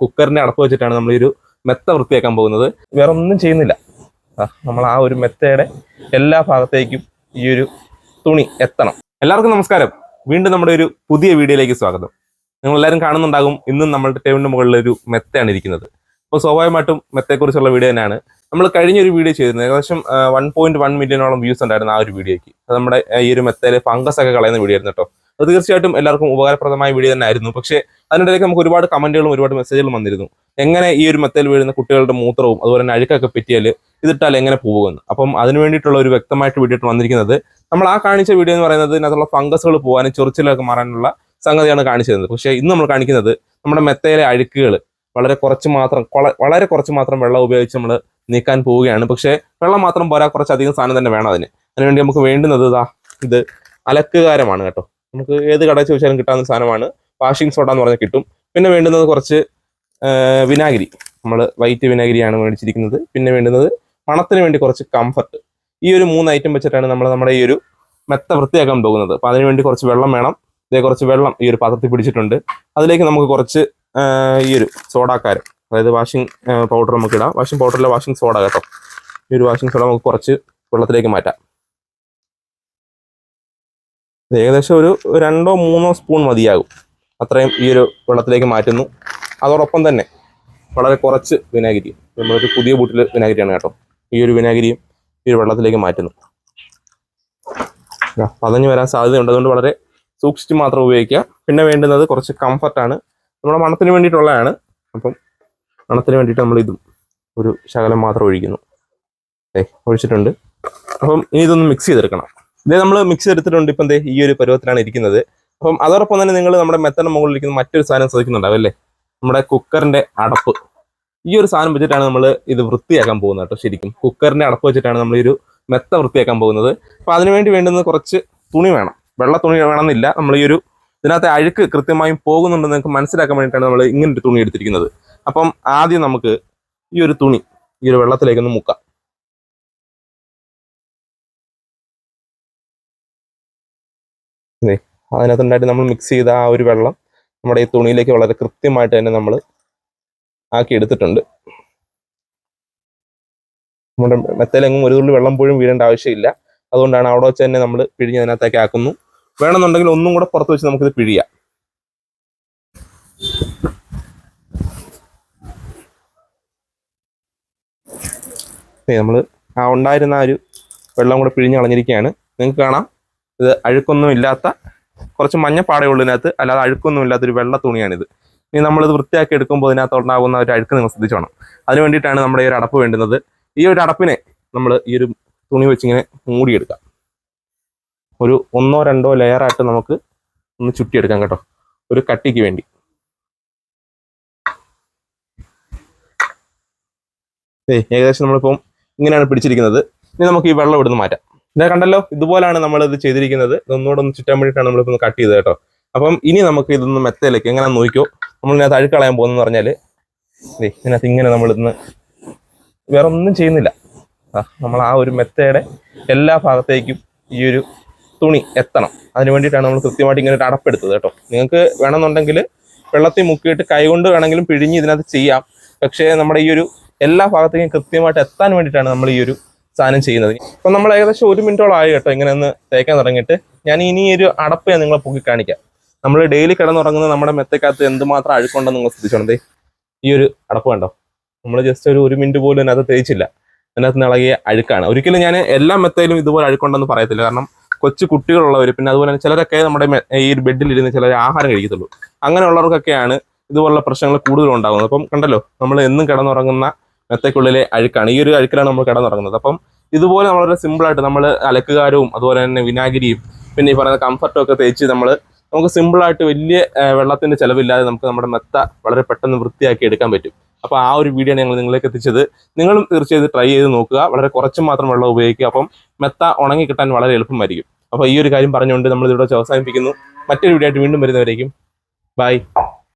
കുക്കറിന്റെ അടപ്പ് വെച്ചിട്ടാണ് നമ്മൾ ഈ ഒരു മെത്ത വൃത്തിയാക്കാൻ പോകുന്നത്. വേറെ ഒന്നും ചെയ്യുന്നില്ല. നമ്മൾ ആ ഒരു മെത്തയുടെ എല്ലാ ഭാഗത്തേക്കും ഈ ഒരു തുണി എത്തണം. എല്ലാവർക്കും നമസ്കാരം. വീണ്ടും നമ്മുടെ ഒരു പുതിയ വീഡിയോയിലേക്ക് സ്വാഗതം. നിങ്ങൾ എല്ലാവരും കാണുന്നുണ്ടാകും. ഇന്നും നമ്മളുടെ ടേബിളിന്റെ മുകളിൽ ഒരു മെത്തയാണ് ഇരിക്കുന്നത്. അപ്പോൾ സ്വാഭാവികമായിട്ടും മെത്തയെക്കുറിച്ചുള്ള വീഡിയോ തന്നെയാണ്. നമ്മൾ കഴിഞ്ഞ ഒരു വീഡിയോ ചെയ്തിരുന്നത് ഏകദേശം വൺ പോയിന്റ് വൺ മില്യണോളം വ്യൂസ് ഉണ്ടായിരുന്നു ആ ഒരു വീഡിയോയ്ക്ക്. അത് നമ്മുടെ ഈ ഒരു മെത്തയിൽ ഫംഗസ് ഒക്കെ കളയുന്ന വീഡിയോ ആയിരുന്നു കേട്ടോ. അത് തീർച്ചയായിട്ടും എല്ലാവർക്കും ഉപകാരപ്രദമായ വീഡിയോ തന്നെ ആയിരുന്നു പക്ഷേ അതിനിടയിലേക്ക് നമുക്ക് ഒരുപാട് കമന്റുകളും ഒരുപാട് മെസ്സേജുകളും വന്നിരുന്നു. എങ്ങനെ ഈ ഒരു മെത്തയിൽ വീഴുന്ന കുട്ടികളുടെ മൂത്രവും അതുപോലെ തന്നെ അഴുക്കൊക്കെ പറ്റിയാൽ ഇതിട്ടാൽ എങ്ങനെ പോകുമെന്ന്. അപ്പം അതിന് വേണ്ടിയിട്ടുള്ള ഒരു വ്യക്തമായിട്ട് വീഡിയോ വന്നിരിക്കുന്നത് നമ്മൾ ആ കാണിച്ച വീഡിയോ എന്ന് പറയുന്നത് ഇതിനകത്തുള്ള ഫംഗസുകൾ പോകാനും ചൊറിച്ചിലൊക്കെ മാറാനുള്ള സംഗതിയാണ് കാണിച്ചിരുന്നത് പക്ഷേ ഇന്ന് നമ്മൾ കാണിക്കുന്നത് നമ്മുടെ മെത്തയിലെ അഴുക്കുകൾ വളരെ കുറച്ച് മാത്രം വളരെ കുറച്ച് മാത്രം വെള്ളം ഉപയോഗിച്ച് നമ്മൾ നീക്കാൻ പോവുകയാണ്. പക്ഷേ വെള്ളം മാത്രം പോരാ കുറച്ചധികം സാധനം തന്നെ വേണം അതിന്. അതിനുവേണ്ടി നമുക്ക് വേണ്ടുന്നത് ഇതാ ഇത് അലക്കുകാരമാണ് കേട്ടോ. നമുക്ക് ഏത് കടയിൽ ചോദിച്ചാലും കിട്ടാവുന്ന സാധനമാണ്. വാഷിംഗ് സോഡ എന്ന് പറഞ്ഞാൽ കിട്ടും. പിന്നെ വേണ്ടുന്നത് കുറച്ച് വിനാഗിരി. നമ്മൾ വൈറ്റ് വിനാഗിരിയാണ് മേടിച്ചിരിക്കുന്നത്. പിന്നെ വേണ്ടുന്നത് പണത്തിന് വേണ്ടി കുറച്ച് കംഫർട്ട്. ഈ ഒരു മൂന്ന് ഐറ്റം വെച്ചിട്ടാണ് നമ്മൾ നമ്മുടെ ഈ ഒരു മെത്ത വൃത്തിയാക്കാൻ പോകുന്നത്. അപ്പോൾ അതിന് വേണ്ടി കുറച്ച് വെള്ളം വേണം. ഇതേ കുറച്ച് വെള്ളം ഈ ഒരു പാത്രത്തിൽ പിടിച്ചിട്ടുണ്ട്. അതിലേക്ക് നമുക്ക് കുറച്ച് ഈ ഒരു സോഡാക്കാരം. അതായത് വാഷിംഗ് പൗഡർ നമുക്ക് ഇടാം. വാഷിംഗ് പൗഡറിലെ വാഷിംഗ് സോഡ കേട്ടോ. ഈ ഒരു വാഷിംഗ് സോഡ നമുക്ക് കുറച്ച് വെള്ളത്തിലേക്ക് മാറ്റാം. ഇത് ഏകദേശം ഒരു രണ്ടോ മൂന്നോ സ്പൂൺ മതിയാകും. അത്രയും ഈ ഒരു വെള്ളത്തിലേക്ക് മാറ്റുന്നു. അതോടൊപ്പം തന്നെ വളരെ കുറച്ച് വിനാഗിരി നമ്മളൊരു പുതിയ ബൂട്ടിൽ വിനാഗിരിയാണ് കേട്ടോ. ഈ ഒരു വിനാഗിരിയും ഈ ഒരു വെള്ളത്തിലേക്ക് മാറ്റുന്നു. പതഞ്ഞു വരാൻ സാധ്യതയുണ്ട്. അതുകൊണ്ട് വളരെ സൂക്ഷിച്ച് മാത്രം ഉപയോഗിക്കുക. പിന്നെ വേണ്ടുന്നത് കുറച്ച് കംഫർട്ടാണ് നമ്മുടെ മണത്തിന് വേണ്ടിയിട്ടുള്ളതാണ്. അപ്പം മണത്തിന് വേണ്ടിയിട്ട് നമ്മൾ ഇതും ഒരു ശകലം മാത്രം ഒഴിക്കുന്നു. ഏ ഒഴിച്ചിട്ടുണ്ട്. അപ്പം ഇനി ഇതൊന്ന് മിക്സ് ചെയ്തെടുക്കണം. ഇതേ നമ്മൾ മിക്സ് എടുത്തിട്ടുണ്ട് ഇപ്പം ഈ ഒരു പരുവത്തിലാണ് ഇരിക്കുന്നത്. അപ്പം അതോടൊപ്പം തന്നെ നിങ്ങൾ നമ്മുടെ മെത്തയുടെ മുകളിൽ ഇരിക്കുന്ന മറ്റൊരു സാധനം ശ്രദ്ധിക്കുന്നുണ്ടാവും അല്ലേ? നമ്മുടെ കുക്കറിന്റെ അടപ്പ്. ഈ ഒരു സാധനം വെച്ചിട്ടാണ് നമ്മൾ ഇത് വൃത്തിയാക്കാൻ പോകുന്നത് കേട്ടോ ശരിക്കും. കുക്കറിന്റെ അടപ്പ് വെച്ചിട്ടാണ് നമ്മൾ ഒരു മെത്ത വൃത്തിയാക്കാൻ പോകുന്നത്. അപ്പൊ അതിനുവേണ്ടി വേണ്ടുന്ന കുറച്ച് തുണി വേണം. വെള്ള തുണി വേണമെന്നില്ല. നമ്മൾ ഈ ഒരു ഇതിനകത്തെ അഴുക്ക് കൃത്യമായും പോകുന്നുണ്ടെന്ന് നിങ്ങൾക്ക് മനസ്സിലാക്കാൻ വേണ്ടിയിട്ടാണ് നമ്മൾ ഇങ്ങനെ ഒരു തുണി എടുത്തിരിക്കുന്നത്. അപ്പം ആദ്യം നമുക്ക് ഈ ഒരു തുണി ഈ ഒരു വെള്ളത്തിലേക്കൊന്ന് മുക്കാം. അതിനകത്തുണ്ടായിട്ട് നമ്മൾ മിക്സ് ചെയ്ത ആ ഒരു വെള്ളം നമ്മുടെ ഈ തുണിയിലേക്ക് വളരെ കൃത്യമായിട്ട് തന്നെ നമ്മൾ ആക്കി എടുത്തിട്ടുണ്ട് നമ്മുടെ മെത്തയിലെങ്ങും ഒരു തുള്ളി വെള്ളം പോലും വീഴേണ്ട ആവശ്യമില്ല. അതുകൊണ്ടാണ് അവിടെ വെച്ച് തന്നെ നമ്മൾ പിഴിഞ്ഞ് അതിനകത്തേക്ക് ആക്കുന്നു. വേണമെന്നുണ്ടെങ്കിൽ ഒന്നും കൂടെ പുറത്ത് വെച്ച് നമുക്കിത് പിഴിയാം. നമ്മൾ ആ ഉണ്ടായിരുന്ന ആ ഒരു വെള്ളം കൂടെ പിഴിഞ്ഞ് കളഞ്ഞിരിക്കുകയാണ്. നിങ്ങൾക്ക് കാണാം. ഇത് അഴുക്കൊന്നും ഇല്ലാത്ത കുറച്ച് മഞ്ഞപ്പാടേ ഉള്ളതിനകത്ത് അല്ലാതെ അഴുക്കൊന്നും ഇല്ലാത്തൊരു വെള്ള തുണിയാണിത്. ഇനി നമ്മളിത് വൃത്തിയാക്കി എടുക്കുമ്പോൾ ഇതിനകത്ത് ഉണ്ടാകുന്ന ഒരു അഴുക്ക് നിങ്ങൾ ശ്രദ്ധിച്ചോണം അതിന് വേണ്ടിയിട്ടാണ് നമ്മുടെ ഈ ഒരു അടപ്പ് വേണ്ടുന്നത്. ഈ ഒരു അടപ്പിനെ നമ്മൾ ഈ ഒരു തുണി വെച്ചിങ്ങനെ മൂടിയെടുക്കാം. ഒരു ഒന്നോ രണ്ടോ ലെയറായിട്ട് നമുക്ക് ഒന്ന് ചുറ്റിയെടുക്കാം കേട്ടോ. ഒരു കട്ടിക്ക് വേണ്ടി. ഏകദേശം നമ്മളിപ്പം ഇങ്ങനെയാണ് പിടിച്ചിരിക്കുന്നത്. ഇനി നമുക്ക് ഈ വെള്ളം ഇവിടുന്ന് മാറ്റാം. ഇതാ കണ്ടല്ലോ? ഇതുപോലാണ് നമ്മൾ ഇത് ചെയ്തിരിക്കുന്നത്. ഇതൊന്നുകൂടെ ഒന്ന് ചുറ്റാൻ വേണ്ടിയിട്ടാണ് നമ്മളിപ്പോൾ കട്ട് ചെയ്തത് കേട്ടോ. അപ്പം ഇനി നമുക്ക് ഇതൊന്ന് മെത്തയിലേക്ക് എങ്ങനെ നോക്കിയോ? നമ്മൾ ഇതിനകത്ത് അഴുക്കളയാൻ പോകുന്നതെന്ന് പറഞ്ഞാൽ ഇതിനകത്ത് ഇങ്ങനെ നമ്മൾ ഇന്ന് വേറെ ഒന്നും ചെയ്യുന്നില്ല നമ്മൾ ആ ഒരു മെത്തയുടെ എല്ലാ ഭാഗത്തേക്കും ഈ ഒരു തുണി എത്തണം. അതിന് വേണ്ടിയിട്ടാണ് നമ്മൾ കൃത്യമായിട്ട് ഇങ്ങനെ ഒരു അടപ്പെടുത്തത് കേട്ടോ. നിങ്ങൾക്ക് വേണമെന്നുണ്ടെങ്കിൽ വെള്ളത്തിൽ മുക്കിയിട്ട് കൈകൊണ്ട് വേണമെങ്കിലും പിഴിഞ്ഞ് ഇതിനകത്ത് ചെയ്യാം. പക്ഷേ നമ്മുടെ ഈ ഒരു എല്ലാ ഭാഗത്തേക്കും കൃത്യമായിട്ട് എത്താൻ വേണ്ടിയിട്ടാണ് നമ്മൾ ഈ ഒരു സാധനം ചെയ്യുന്നത്. അപ്പൊ നമ്മൾ ഏകദേശം ഒരു മിനിറ്റോളം ആയി കേട്ടോ ഇങ്ങനെ ഒന്ന് തേക്കാൻ തുടങ്ങിയിട്ട്. ഞാൻ ഇനി ഒരു അടപ്പ് ഞാൻ നിങ്ങളെ പൊക്കി കാണിക്കാം. നമ്മൾ ഡെയിലി കിടന്നുറങ്ങുന്ന നമ്മുടെ മെത്തക്കകത്ത് എന്തുമാത്രം അഴുക്കുണ്ടെന്ന് നിങ്ങൾ ശ്രദ്ധിച്ചോണ്ടേ ഈ ഒരു അടപ്പ് കണ്ടോ? നമ്മൾ ജസ്റ്റ് ഒരു ഒരു മിനിറ്റ് പോലും അതിനകത്ത് തേച്ചില്ല. അതിനകത്ത് നിന്ന് ഇളകിയ അഴുക്കാണ്. ഒരിക്കലും ഞാൻ എല്ലാ മെത്തയിലും ഇതുപോലെ അഴുക്കുണ്ടെന്ന് പറയത്തില്ല. കാരണം കൊച്ചു കുട്ടികളുള്ളവർ പിന്നെ അതുപോലെ തന്നെ ചിലരൊക്കെ നമ്മുടെ ഈ ഒരു ബെഡിലിരുന്ന് ചിലർ ആഹാരം കഴിക്കത്തുള്ളൂ. അങ്ങനെയുള്ളവർക്കൊക്കെയാണ് ഇതുപോലുള്ള പ്രശ്നങ്ങൾ കൂടുതലും ഉണ്ടാകുന്നത് അപ്പം കണ്ടല്ലോ നമ്മൾ എന്നും കിടന്നുറങ്ങുന്ന മെത്തയ്ക്കുള്ളിലെ അഴുക്കാണ്. ഈ ഒരു അഴുക്കിലാണ് നമ്മൾ കിടന്നുറങ്ങുന്നത്. അപ്പം ഇതുപോലെ നമ്മൾ വളരെ സിമ്പിളായിട്ട് നമ്മൾ അലക്കുകാരവും അതുപോലെ തന്നെ വിനാഗിരിയും പിന്നെ ഈ പറയുന്ന കംഫർട്ടും ഒക്കെ തേച്ച് നമ്മൾ നമുക്ക് സിമ്പിളായിട്ട് വലിയ വെള്ളത്തിന്റെ ചെലവില്ലാതെ നമുക്ക് നമ്മുടെ മെത്ത വളരെ പെട്ടെന്ന് വൃത്തിയാക്കി എടുക്കാൻ പറ്റും. അപ്പോൾ ആ ഒരു വീഡിയോ ഞങ്ങൾ നിങ്ങളിലേക്ക് എത്തിച്ചത്. നിങ്ങളും തീർച്ചയായും ട്രൈ ചെയ്ത് നോക്കുക. വളരെ കുറച്ച് മാത്രം വെള്ളം ഉപയോഗിക്കുക. അപ്പം മെത്ത ഉണങ്ങി കിട്ടാൻ വളരെ എളുപ്പമായിരിക്കും. അപ്പോൾ ഈ ഒരു കാര്യം പറഞ്ഞുകൊണ്ട് നമ്മൾ ഇതിവിടെ അവസാനിപ്പിക്കുന്നു. മറ്റൊരു വീഡിയോ ആയിട്ട് വീണ്ടും വരുന്നവരേക്കും. ബൈ